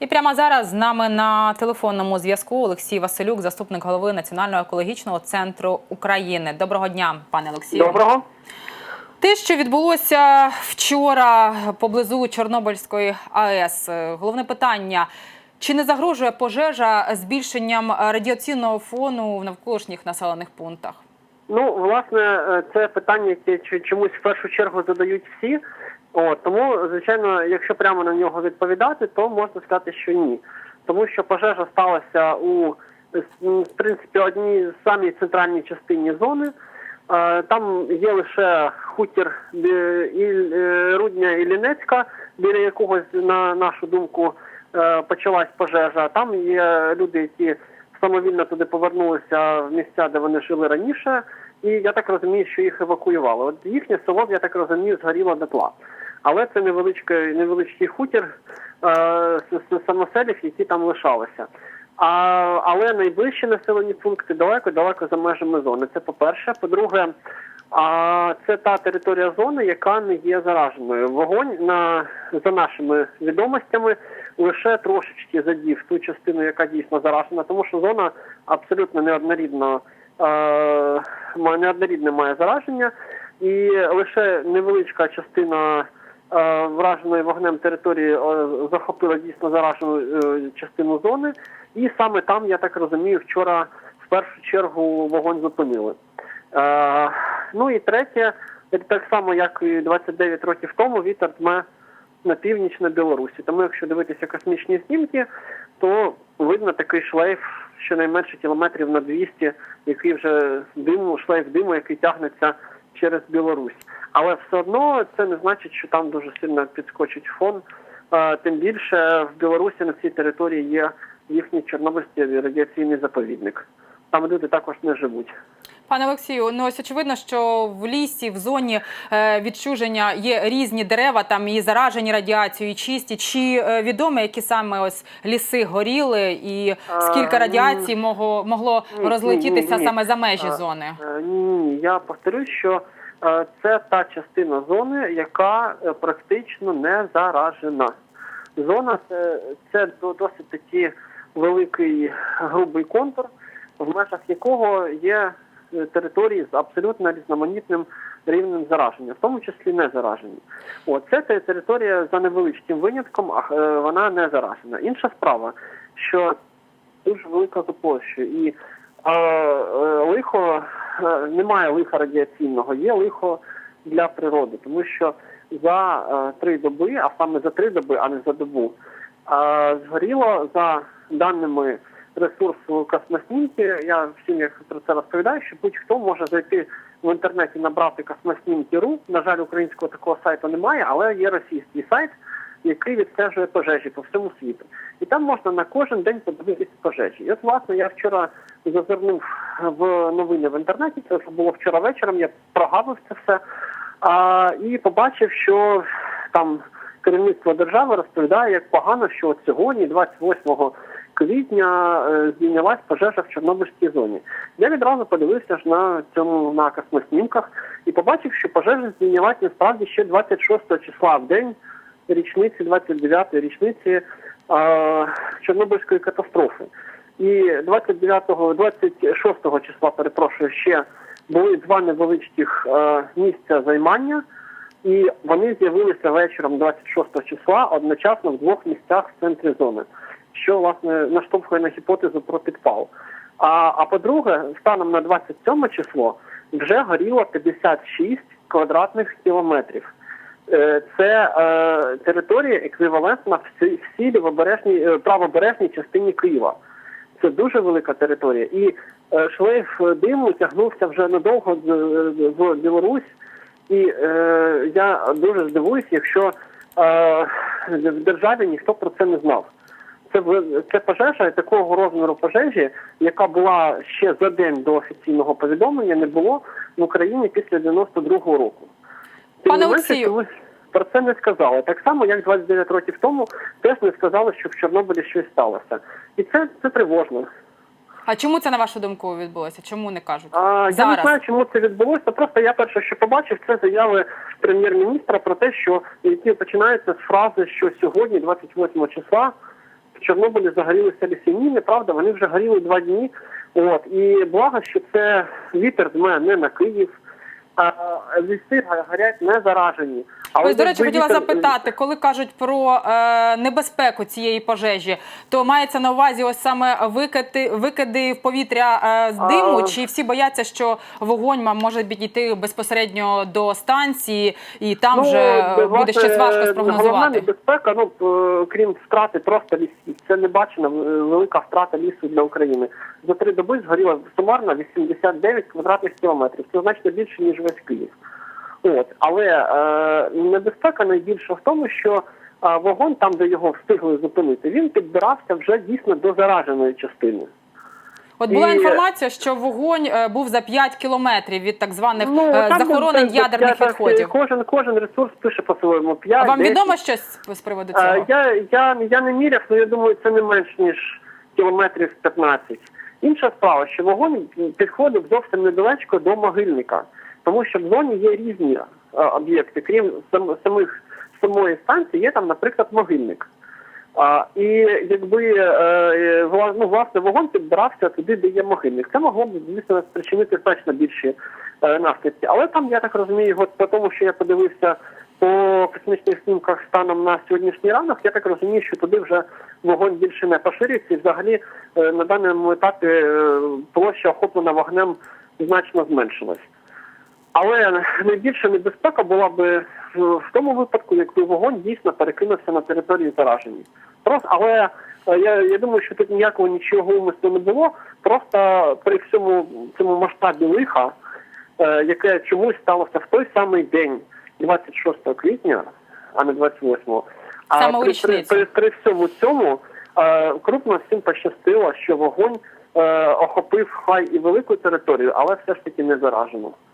І прямо зараз з нами на телефонному зв'язку Олексій Василюк, заступник голови Національного екологічного центру України. Доброго дня, пане Олексію. Доброго. Те, що відбулося вчора поблизу Чорнобильської АЕС, е, головне питання. Чи не загрожує пожежа збільшенням радіаційного фону в навколишніх населених пунктах? Ну, власне, е, це питання, яке чомусь в першу чергу задають всі. От, тому, звичайно, якщо прямо на нього відповідати, то можна сказати, що ні. Тому що пожежа сталася у в принципі одній з самій центральній частині зони. Е, Там є лише хутір е, Рудня і Лінецька, біля якого, на нашу думку, е, почалась пожежа. Там є люди, які самовільно туди повернулися в місця, де вони жили раніше, і я так розумію, що їх евакуювали. От їхнє село, я так розумію, згоріло дотла. Але це невеличкий, невеличкий хутір е, самоселів, які там лишалися. А, але найближчі населені пункти далеко-далеко за межами зони. Це по-перше. По-друге, а це та територія зони, яка не є зараженою. Вогонь на за нашими відомостями лише трошечки задів ту частину, яка дійсно заражена, тому що зона абсолютно неоднорідно е, неоднорідне має зараження, і лише невеличка частина враженої вогнем території е, захопила дійсно заражену е, частину зони, і саме там, я так розумію, вчора в першу чергу вогонь зупинили. Е, ну і третє, так само, як і 29 років тому, вітер дме на північ на Білорусі. Тому, якщо дивитися космічні знімки, то видно такий шлейф щонайменше кілометрів на 200, який вже диму, шлейф диму, який тягнеться через Білорусь. Але все одно це не значить, що там дуже сильно підскочить фон. Е, Тим більше в Білорусі на цій території є їхній Чорнобильський радіаційний заповідник. Там люди також не живуть. Пане Олексію, ну ось очевидно, що в лісі, в зоні е, відчуження є різні дерева, там і заражені радіацією, і чисті. Чи е, відомо, які саме ось ліси горіли, і скільки радіації могло, могло розлетітися ні, ні. саме за межі зони? Ні, я повторюю, що це та частина зони, яка е, практично не заражена. Зона це, це до- досить такий великий грубий контур, в межах якого є е, території з абсолютно різноманітним рівнем зараження, в тому числі не заражені. От це те- територія за невеличким винятком, а е, вона не заражена. Інша справа, що дуже велика за площею. І е, е, лихо е, немає лиха радіаційного, є лихо для природи, тому що за е, три доби, а саме за три доби, а не за добу, е, згоріло за даними ресурсу космоснімки. Я всім як про це розповідаю, що будь-хто може зайти в інтернеті, набрати космоснімки.ру. На жаль, українського такого сайту немає, але є російський сайт, який відстежує пожежі по всьому світу. І там можна на кожен день подивитися пожежі. І от, власне, я вчора зазирнув в новини в інтернеті, це було вчора вечором, я прогавив це все, а, і побачив, що там керівництво держави розповідає, як погано, що от сьогодні, 28 квітня, е, здійнялась пожежа в Чорнобильській зоні. Я відразу подивився ж на цьому на космоснімках і побачив, що пожежа здійнялась насправді ще 26 числа в день річниці, 29-ї річниці е, Чорнобильської катастрофи. І 29-го, 26-го числа, перепрошую, ще були два невеличких е, місця займання, і вони з'явилися вечором 26 числа одночасно в двох місцях в центрі зони, що власне наштовхує на гіпотезу про підпал. А, а по-друге, станом на 27 число вже горіло 56 квадратних кілометрів. Е, Це е, територія еквівалентна всій лівобережній е, правобережній частині Києва. Це дуже велика територія. І е, шлейф диму тягнувся вже надовго в Білорусь. І е, я дуже здивуюсь, якщо е, в державі ніхто про це не знав. Це це пожежа такого розміру пожежі, яка була ще за день до офіційного повідомлення, не було в Україні після 92-го року. Пане не Олексію. Про це не сказали. Так само, як 29 років тому теж не сказали, що в Чорнобилі щось сталося. І це, це тривожно. А чому це на вашу думку відбулося? Чому не кажуть? А, я не знаю, чому це відбулося. Просто я перше, що побачив, це заяви прем'єр-міністра про те, що які починаються з фрази, що сьогодні, 28 числа, в Чорнобилі загорілися ліси. Ні, неправда, вони вже горіли два дні. От і благо, що це вітер дме не на Київ, а ліси горять не заражені. Але Ось, до речі, хотіла запитати, коли кажуть про е, небезпеку цієї пожежі, то мається на увазі ось саме викиди, викиди в повітря е, з диму, А. чи всі бояться, що вогонь може підійти безпосередньо до станції, і там вже де, буде власне, щось важко Головна спрогнозувати? небезпека, ну крім втрати просто лісів. Це не бачена е, велика втрата лісу для України. За три доби згоріло сумарно 89 квадратних кілометрів. Це значно більше ніж весь Київ. От але е, небезпека найбільша в тому, що е, вогонь, там де його встигли зупинити, він підбирався вже дійсно до зараженої частини. От була і- інформація, що вогонь е, був за 5 кілометрів від так званих е, Ну, там захоронень ядерних це- відходів. Кожен кожен ресурс пише по-своєму. 5, А вам 10. відомо щось з приводу цього? Е, Я, я, я не міряв, але я думаю, це не менш ніж кілометрів 15. Інша справа, що вогонь підходив зовсім недалечко до могильника, тому що в зоні є різні е, об'єкти, крім самих самої станції, є там, наприклад, могильник. А, і якби е, е, ну, власне вогонь підбирався туди, де є могильник, це могло б звісно спричинити значно більші наслідки. Але там я так розумію, от по тому, що я подивився по космічних снімках станом на сьогоднішній ранок, я так розумію, що туди вже вогонь більше не поширюється, і взагалі на даному етапі площа охоплена вогнем значно зменшилась. Але найбільша небезпека була би в в тому випадку, якби вогонь дійсно перекинувся на територію заражені. Просто, але е, я, я думаю, що тут ніякого нічого умислу не було. Просто при всьому цьому масштабі лиха, е, яке чомусь сталося в той самий день, 26 квітня, а не 28-го. А при, при, при, при всьому цьому е, крупно всім пощастило, що вогонь охопив хай і велику територію, але все ж таки не заражено.